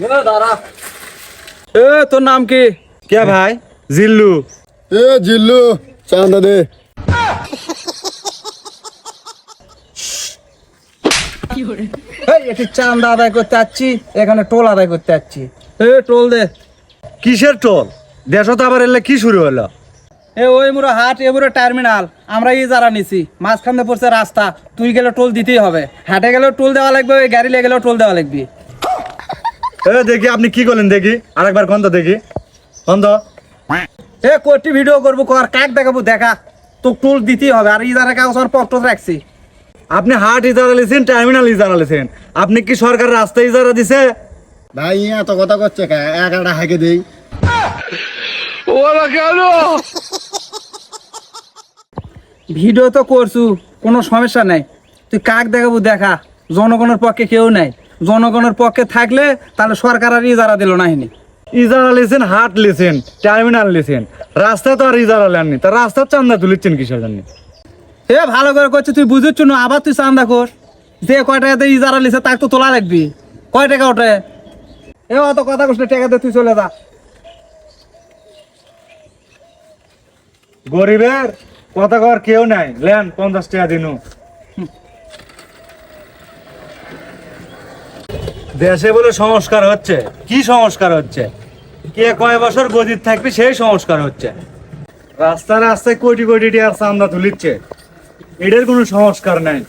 এ তোর নাম কি? কে ভাই? জিল্লু। এ জিল্লু চান্দা দে। এই এটি আদায় করতে যাচ্ছি এখানে টোল আদায় করতে যাচ্ছি এ টোল দে। কিসের টোল? দেশ তো আবার এলে কি শুরু হলো? এ ওই মুড়ো হাট এ মুড়ো টার্মিনাল। আমরা ই যারা নিছি। মাঝখানে পড়ছে রাস্তা। তুই গেলে টোল দিতেই হবে। হাটে গেলেও টোল দেওয়া লাগবে ওই গাড়ি লেগে গেলেও টোল দেওয়া লাগবে। এ দেখি আপনি কি করলেন দেখি। আরেকবার কন্ত দেখি। কন্ত এ কোটি ভিডিও করব কর কাক দেখাবো দেখা। তো টোল দিতেই হবে আর ই যারা কাগজ আর পক্ট রাখছি। আপনি হাট ইজারা লিছেন টার্মিনাল ইজারা লিছেন আপনি কি সরকার রাস্তা ইজারা দিছে? ভাই এত কথা করছে এক একটা হাঁকে দেই। ভিডিও তো করছু কোনো সমস্যা নাই। তুই কাক দেখাবো দেখা। জনগণের পক্ষে কেউ নাই। জনগণের পক্ষে থাকলে তাহলে সরকার আর ইজারা দিল না হিনি। ইজারা লিছেন হাট লিছেন টার্মিনাল লিছেন। রাস্তা তো আর ইজারা লেননি তা রাস্তার চান্দা তুলিচ্ছেন কিসের জন্য? এ ভালো করে করছে তুই বুঝেছ না আবার তুই চান্দা কর। যে কয় টাকাতে ইজারা লিছে তাকে তো তোলা লাগবি। কয় টাকা ওঠে? এ অত কথা কষ্ট টাকা দে তুই চলে যা। গরিবের কথা কর কেউ নাই। লেন পঞ্চাশ টাকা দিনু। দেশে বলে সংস্কার হচ্ছে। কি সংস্কার হচ্ছে? কে কয় বছর গদির থাকবে সেই সংস্কার হচ্ছে। রাস্তা রাস্তায় কোটি কোটি টাকার চান্দা তুলিচ্ছে। এটার কোনো সংস্কার নাই।